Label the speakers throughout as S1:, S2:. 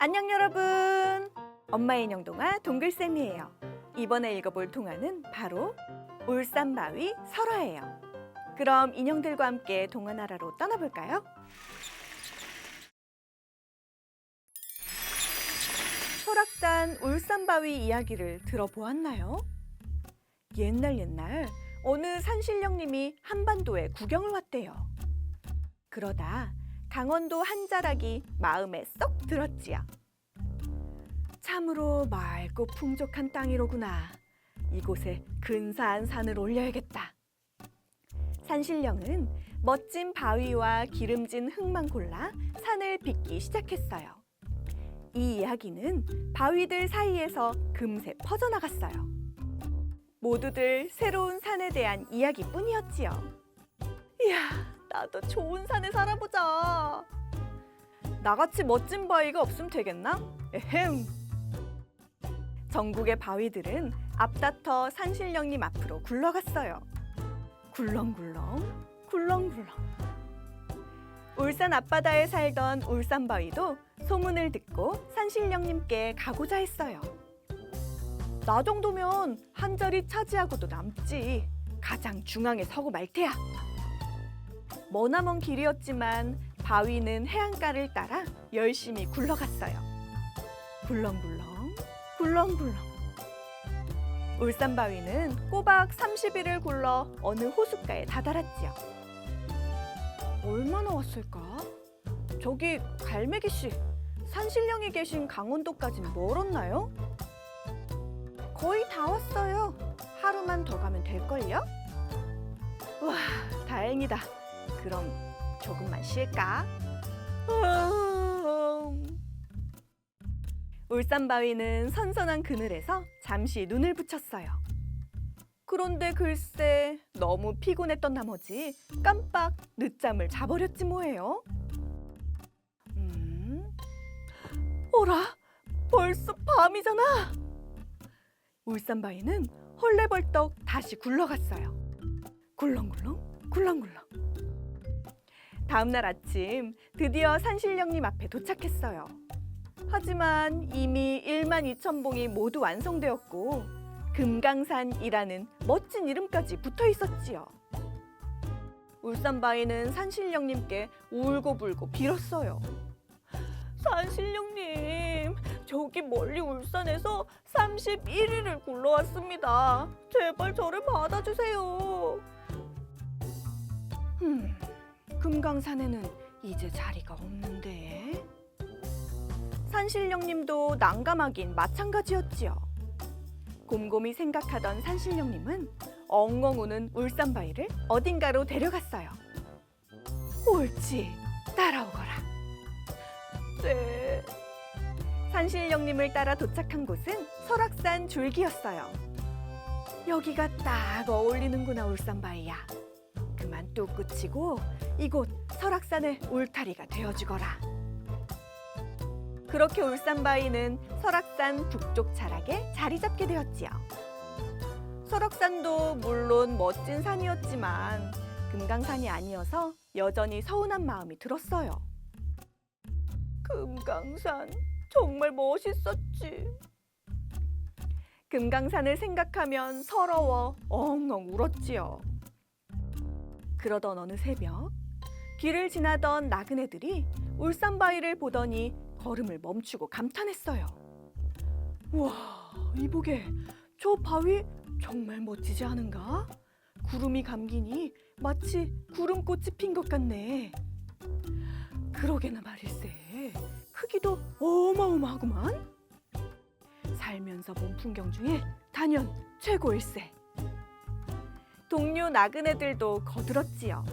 S1: 안녕 여러분. 엄마 인형 동화 동글쌤이에요. 이번에 읽어볼 동화는 바로 울산바위 설화예요. 그럼 인형들과 함께 동화 나라로 떠나볼까요? 설악산 울산바위 이야기를 들어보았나요? 옛날 옛날 어느 산신령님이 한반도에 구경을 왔대요. 그러다 강원도 한 자락이 마음에 쏙 들었지요. 참으로 맑고 풍족한 땅이로구나. 이곳에 근사한 산을 올려야겠다. 산신령은 멋진 바위와 기름진 흙만 골라 산을 빚기 시작했어요. 이 이야기는 바위들 사이에서 금세 퍼져나갔어요. 모두들 새로운 산에 대한 이야기뿐이었지요. 나도 좋은 산에 살아보자. 나같이 멋진 바위가 없으면 되겠나? 에헴. 전국의 바위들은 앞다퉈 산신령님 앞으로 굴러갔어요. 굴렁굴렁, 굴렁굴렁. 울산 앞바다에 살던 울산바위도 소문을 듣고 산신령님께 가고자 했어요. 나 정도면 한 자리 차지하고도 남지. 가장 중앙에 서고 말 테야. 머나먼 길이었지만 바위는 해안가를 따라 열심히 굴러갔어요. 굴렁굴렁, 굴렁굴렁. 울산 바위는 꼬박 30일을 굴러 어느 호숫가에 다다랐지요. 얼마나 왔을까? 저기 갈매기 씨, 산신령이 계신 강원도까진 멀었나요? 거의 다 왔어요. 하루만 더 가면 될걸요? 와, 다행이다. 그럼 조금만 쉴까? 음. 울산바위는 선선한 그늘에서 잠시 눈을 붙였어요. 그런데 글쎄 너무 피곤했던 나머지 깜빡 늦잠을 자버렸지 뭐예요. 음? 어라? 벌써 밤이잖아. 울산바위는 헐레벌떡 다시 굴러갔어요. 굴렁굴렁, 굴렁굴렁. 다음 날 아침 드디어 산신령님 앞에 도착했어요. 하지만 이미 1만 2천 봉이 모두 완성되었고 금강산이라는 멋진 이름까지 붙어 있었지요. 울산바위는 산신령님께 울고불고 빌었어요. 산신령님, 저기 멀리 울산에서 31일을 굴러왔습니다. 제발 저를 받아주세요. 음, 금강산에는 이제 자리가 없는데. 산신령님도 난감하긴 마찬가지였지요. 곰곰이 생각하던 산신령님은 엉엉 우는 울산바위를 어딘가로 데려갔어요. 옳지, 따라오거라. 네. 산신령님을 따라 도착한 곳은 설악산 줄기였어요. 여기가 딱 어울리는구나 울산바위야. 그만 뚝 그치고 이곳 설악산의 울타리가 되어주거라. 그렇게 울산바위는 설악산 북쪽 자락에 자리 잡게 되었지요. 설악산도 물론 멋진 산이었지만 금강산이 아니어서 여전히 서운한 마음이 들었어요. 금강산 정말 멋있었지. 금강산을 생각하면 서러워 엉엉 울었지요. 그러던 어느 새벽 길을 지나던 나그네들이 울산바위를 보더니 걸음을 멈추고 감탄했어요. 우와, 이보게 저 바위 정말 멋지지 않은가? 구름이 감기니 마치 구름꽃이 핀 것 같네. 그러게나 말일세. 크기도 어마어마하구만. 살면서 본 풍경 중에 단연 최고일세. 동료 나그네들도 거들었지요.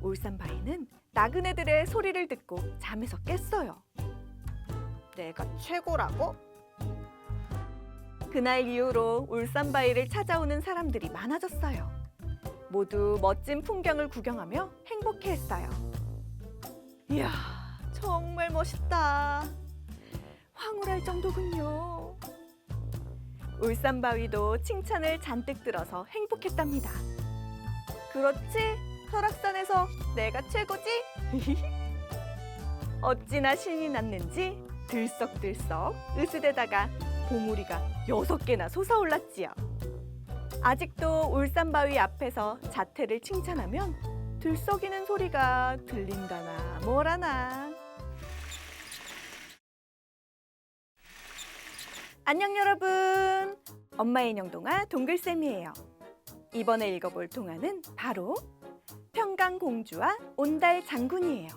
S1: 울산바위는 나그네들의 소리를 듣고 잠에서 깼어요. 내가 최고라고? 그날 이후로 울산바위를 찾아오는 사람들이 많아졌어요. 모두 멋진 풍경을 구경하며 행복해했어요. 이야, 정말 멋있다. 황홀할 정도군요. 울산바위도 칭찬을 잔뜩 들어서 행복했답니다. 그렇지? 설악산에서 내가 최고지? 어찌나 신이 났는지 들썩들썩 으스대다가 봉우리가 여섯 개나 솟아올랐지요. 아직도 울산바위 앞에서 자태를 칭찬하면 들썩이는 소리가 들린다나 뭐라나. 안녕 여러분. 엄마의 인형 동화 동글쌤이에요. 이번에 읽어볼 동화는 바로 평강공주와 온달 장군이에요.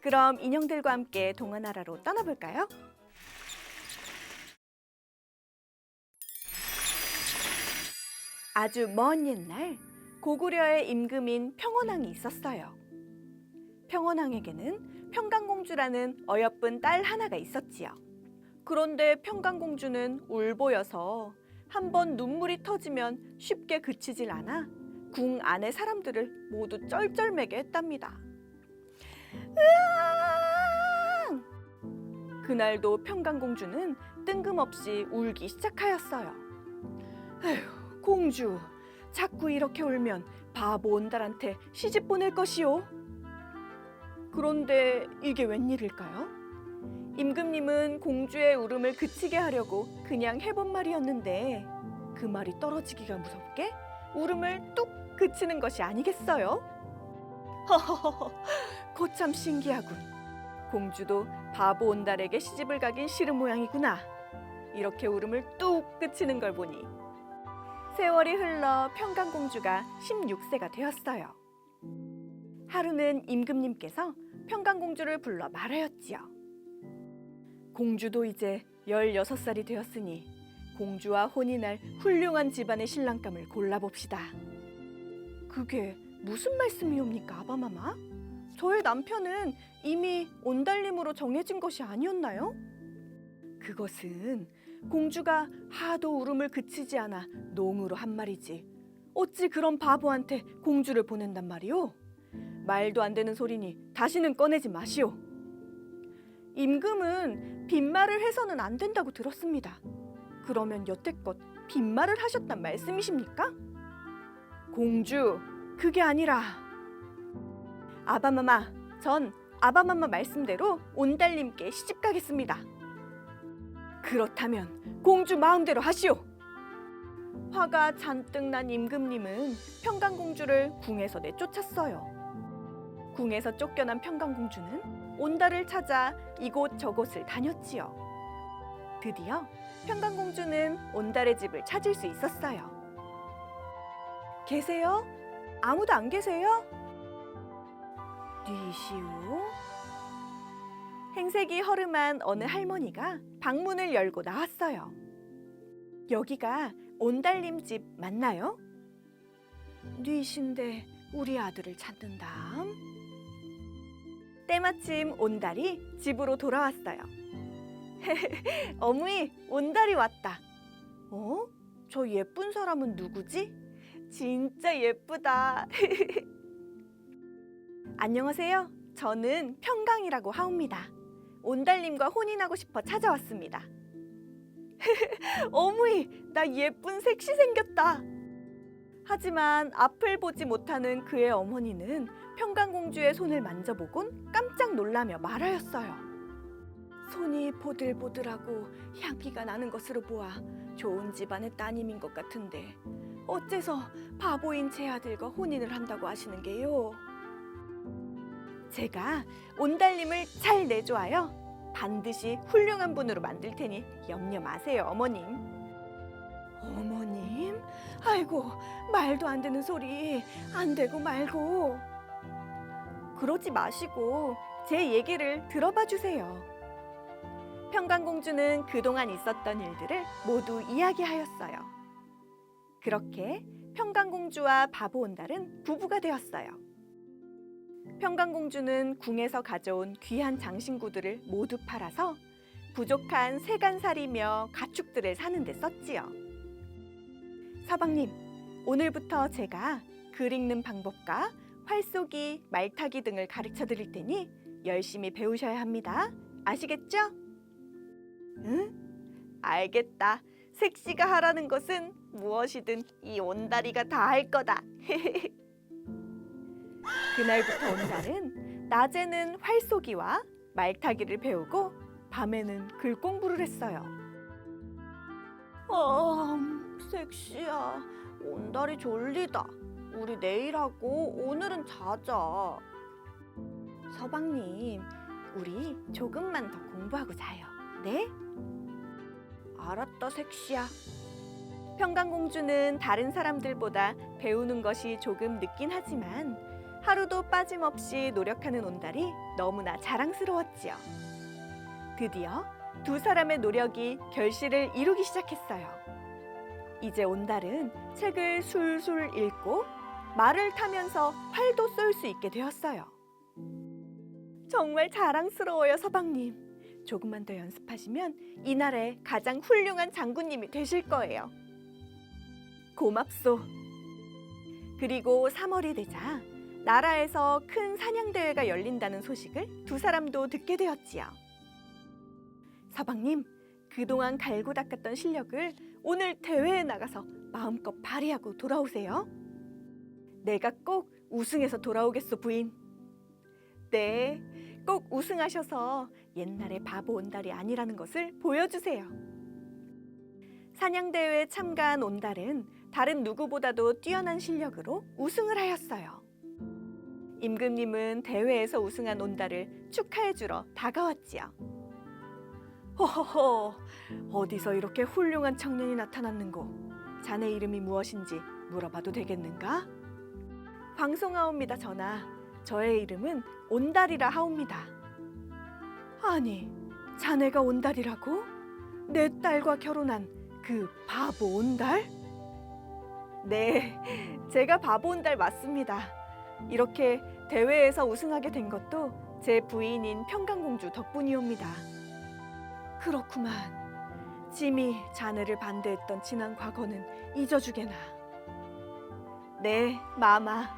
S1: 그럼 인형들과 함께 동화 나라로 떠나볼까요? 아주 먼 옛날 고구려의 임금인 평원왕이 있었어요. 평원왕에게는 평강공주라는 어여쁜 딸 하나가 있었지요. 그런데 평강공주는 울보여서 한 번 눈물이 터지면 쉽게 그치질 않아 궁 안의 사람들을 모두 쩔쩔매게 했답니다. 으앙! 그날도 평강공주는 뜬금없이 울기 시작하였어요. 에휴, 공주, 자꾸 이렇게 울면 바보 온달한테 시집 보낼 것이오. 그런데 이게 웬일일까요? 임금님은 공주의 울음을 그치게 하려고 그냥 해본 말이었는데 그 말이 떨어지기가 무섭게 울음을 뚝 그치는 것이 아니겠어요? 허허허, 거참 신기하군. 공주도 바보 온달에게 시집을 가긴 싫은 모양이구나. 이렇게 울음을 뚝 그치는 걸 보니 세월이 흘러 평강공주가 16세가 되었어요. 하루는 임금님께서 평강공주를 불러 말하였지요. 공주도 이제 16살이 되었으니 공주와 혼인할 훌륭한 집안의 신랑감을 골라봅시다. 그게 무슨 말씀이옵니까, 아바마마? 저의 남편은 이미 온달님으로 정해진 것이 아니었나요? 그것은 공주가 하도 울음을 그치지 않아 농으로 한 말이지. 어찌 그런 바보한테 공주를 보낸단 말이오? 말도 안 되는 소리니 다시는 꺼내지 마시오. 임금은 빈말을 해서는 안 된다고 들었습니다. 그러면 여태껏 빈말을 하셨단 말씀이십니까? 공주, 그게 아니라 아바마마, 전 아바마마 말씀대로 온달님께 시집 가겠습니다. 그렇다면 공주 마음대로 하시오. 화가 잔뜩 난 임금님은 평강공주를 궁에서 내쫓았어요. 궁에서 쫓겨난 평강공주는 온달을 찾아 이곳 저곳을 다녔지요. 드디어 평강공주는 온달의 집을 찾을 수 있었어요. 계세요? 아무도 안 계세요? 뒤시오. 행색이 허름한 어느 할머니가 방문을 열고 나왔어요. 여기가 온달님 집 맞나요? 뉘신데 우리 아들을 찾는담. 때마침 온달이 집으로 돌아왔어요. 어머니, 온달이 왔다. 어? 저 예쁜 사람은 누구지? 진짜 예쁘다. 안녕하세요. 저는 평강이라고 하옵니다. 온달님과 혼인하고 싶어 찾아왔습니다. 어머니, 나 예쁜 섹시 생겼다. 하지만 앞을 보지 못하는 그의 어머니는 평강공주의 손을 만져보곤 깜짝 놀라며 말하였어요. 손이 보들보들하고 향기가 나는 것으로 보아 좋은 집안의 따님인 것 같은데 어째서 바보인 제 아들과 혼인을 한다고 하시는 게요? 제가 온달님을 잘 내조하여 반드시 훌륭한 분으로 만들 테니 염려 마세요, 어머님. 어머 님? 아이고, 말도 안 되는 소리. 안 되고 말고. 그러지 마시고 제 얘기를 들어봐 주세요. 평강공주는 그동안 있었던 일들을 모두 이야기하였어요. 그렇게 평강공주와 바보 온달은 부부가 되었어요. 평강공주는 궁에서 가져온 귀한 장신구들을 모두 팔아서 부족한 세간살이며 가축들을 사는 데 썼지요. 서방님, 오늘부터 제가 글 읽는 방법과 활쏘기, 말타기 등을 가르쳐 드릴 테니 열심히 배우셔야 합니다. 아시겠죠? 응? 알겠다. 색시가 하라는 것은 무엇이든 이 온다리가 다 할 거다. 그날부터 온달은 낮에는 활쏘기와 말타기를 배우고 밤에는 글 공부를 했어요. 아, 섹시야. 온달이 졸리다. 우리 내일 하고 오늘은 자자. 서방님, 우리 조금만 더 공부하고 자요. 네? 알았다, 섹시야. 평강공주는 다른 사람들보다 배우는 것이 조금 늦긴 하지만 하루도 빠짐없이 노력하는 온달이 너무나 자랑스러웠지요. 드디어 두 사람의 노력이 결실을 이루기 시작했어요. 이제 온달은 책을 술술 읽고 말을 타면서 활도 쏠 수 있게 되었어요. 정말 자랑스러워요, 서방님. 조금만 더 연습하시면 이날의 가장 훌륭한 장군님이 되실 거예요. 고맙소. 그리고 3월이 되자 나라에서 큰 사냥대회가 열린다는 소식을 두 사람도 듣게 되었지요. 서방님, 그동안 갈고 닦았던 실력을 오늘 대회에 나가서 마음껏 발휘하고 돌아오세요. 내가 꼭 우승해서 돌아오겠소, 부인. 네, 꼭 우승하셔서 옛날의 바보 온달이 아니라는 것을 보여주세요. 사냥대회에 참가한 온달은 다른 누구보다도 뛰어난 실력으로 우승을 하였어요. 임금님은 대회에서 우승한 온달을 축하해주러 다가왔지요. 호호호, 어디서 이렇게 훌륭한 청년이 나타났는고? 자네 이름이 무엇인지 물어봐도 되겠는가? 방송하옵니다, 전하. 저의 이름은 온달이라 하옵니다. 아니, 자네가 온달이라고? 내 딸과 결혼한 그 바보 온달? 네, 제가 바보 온달 맞습니다. 이렇게 대회에서 우승하게 된 것도 제 부인인 평강공주 덕분이옵니다. 그렇구만. 짐이 자네를 반대했던 지난 과거는 잊어주게나. 네, 마마.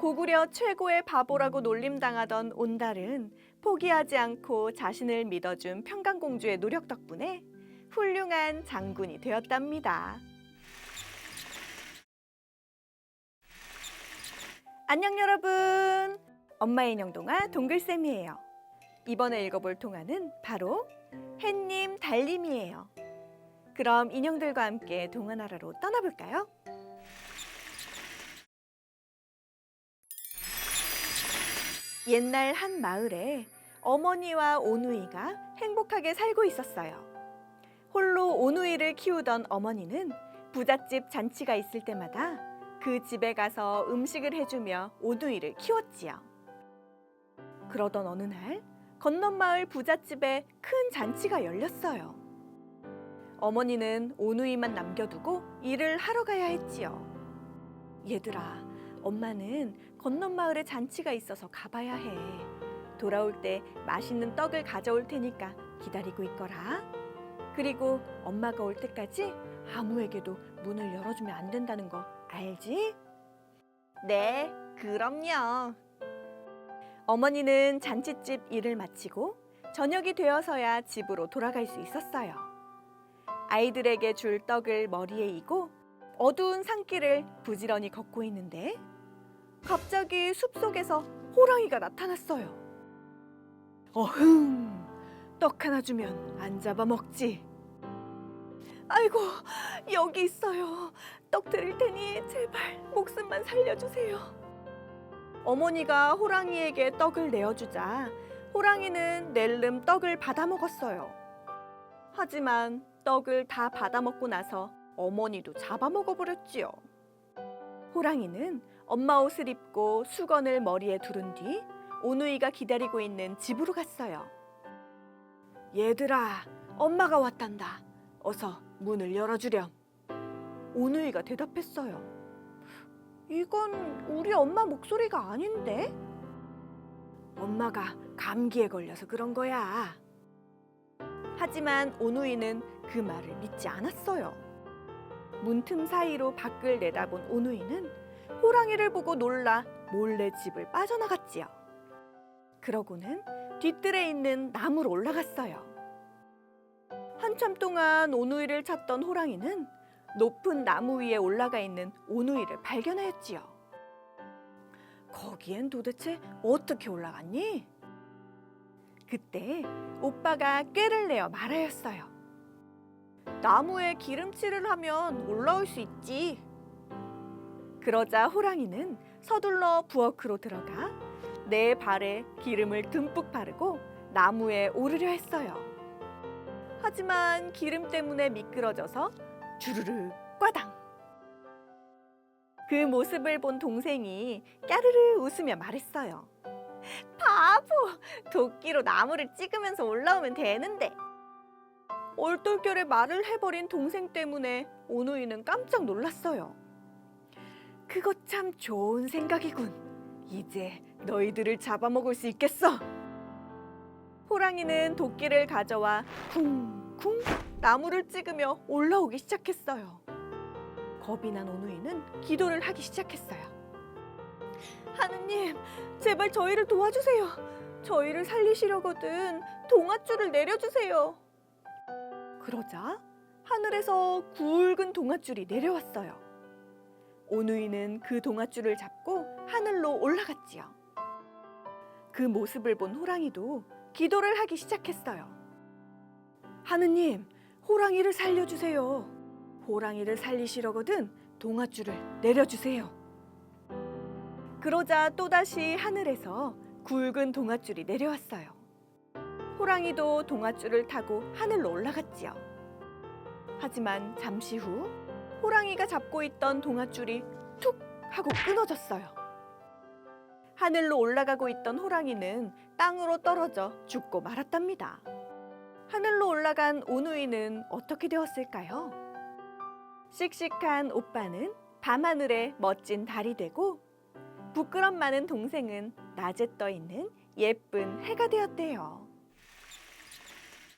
S1: 고구려 최고의 바보라고 놀림당하던 온달은 포기하지 않고 자신을 믿어준 평강공주의 노력 덕분에 훌륭한 장군이 되었답니다. 안녕 여러분. 엄마의 인형 동화 동글쌤이에요. 이번에 읽어볼 동화는 바로 햇님 달님이에요. 그럼 인형들과 함께 동화 나라로 떠나볼까요? 옛날 한 마을에 어머니와 오누이가 행복하게 살고 있었어요. 홀로 오누이를 키우던 어머니는 부잣집 잔치가 있을 때마다 그 집에 가서 음식을 해주며 오누이를 키웠지요. 그러던 어느 날 건넌 마을 부잣집에 큰 잔치가 열렸어요. 어머니는 오누이만 남겨두고 일을 하러 가야 했지요. 얘들아, 엄마는 건넌 마을에 잔치가 있어서 가봐야 해. 돌아올 때 맛있는 떡을 가져올 테니까 기다리고 있거라. 그리고 엄마가 올 때까지 아무에게도 문을 열어주면 안 된다는 거 알지? 네, 그럼요. 어머니는 잔치집 일을 마치고 저녁이 되어서야 집으로 돌아갈 수 있었어요. 아이들에게 줄 떡을 머리에 이고 어두운 산길을 부지런히 걷고 있는데 갑자기 숲속에서 호랑이가 나타났어요. 어흥, 떡 하나 주면 안 잡아 먹지. 아이고, 여기 있어요. 떡 드릴 테니 제발 목숨만 살려주세요. 어머니가 호랑이에게 떡을 내어주자 호랑이는 낼름 떡을 받아 먹었어요. 하지만 떡을 다 받아 먹고 나서 어머니도 잡아 먹어 버렸지요. 호랑이는 엄마 옷을 입고 수건을 머리에 두른 뒤 오누이가 기다리고 있는 집으로 갔어요. 얘들아, 엄마가 왔단다. 어서 문을 열어주렴. 오누이가 대답했어요. 이건 우리 엄마 목소리가 아닌데? 엄마가 감기에 걸려서 그런 거야. 하지만 오누이는 그 말을 믿지 않았어요. 문틈 사이로 밖을 내다본 오누이는 호랑이를 보고 놀라 몰래 집을 빠져나갔지요. 그러고는 뒤뜰에 있는 나무로 올라갔어요. 한참 동안 오누이를 찾던 호랑이는 높은 나무 위에 올라가 있는 오누이를 발견하였지요. 거기엔 도대체 어떻게 올라갔니? 그때 오빠가 꾀를 내어 말하였어요. 나무에 기름칠을 하면 올라올 수 있지. 그러자 호랑이는 서둘러 부엌으로 들어가 내 발에 기름을 듬뿍 바르고 나무에 오르려 했어요. 하지만 기름 때문에 미끄러져서 주르르 꽈당. 그 모습을 본 동생이 까르르 웃으며 말했어요. 바보! 도끼로 나무를 찍으면서 올라오면 되는데. 얼떨결에 말을 해버린 동생 때문에 오누이는 깜짝 놀랐어요. 그거 참 좋은 생각이군. 이제 너희들을 잡아먹을 수 있겠어. 호랑이는 도끼를 가져와 쿵쿵 나무를 찍으며 올라오기 시작했어요. 겁이 난 오누이는 기도를 하기 시작했어요. 하느님, 제발 저희를 도와주세요. 저희를 살리시려거든 동아줄을 내려주세요. 그러자 하늘에서 굵은 동아줄이 내려왔어요. 오누이는 그 동아줄을 잡고 하늘로 올라갔지요. 그 모습을 본 호랑이도 기도를 하기 시작했어요. 하느님, 호랑이를 살려주세요. 호랑이를 살리시려거든 동아줄을 내려주세요. 그러자 또다시 하늘에서 굵은 동아줄이 내려왔어요. 호랑이도 동아줄을 타고 하늘로 올라갔지요. 하지만 잠시 후 호랑이가 잡고 있던 동아줄이 툭 하고 끊어졌어요. 하늘로 올라가고 있던 호랑이는 땅으로 떨어져 죽고 말았답니다. 하늘로 올라간 오누이는 어떻게 되었을까요? 씩씩한 오빠는 밤하늘의 멋진 달이 되고 부끄럼 많은 동생은 낮에 떠 있는 예쁜 해가 되었대요.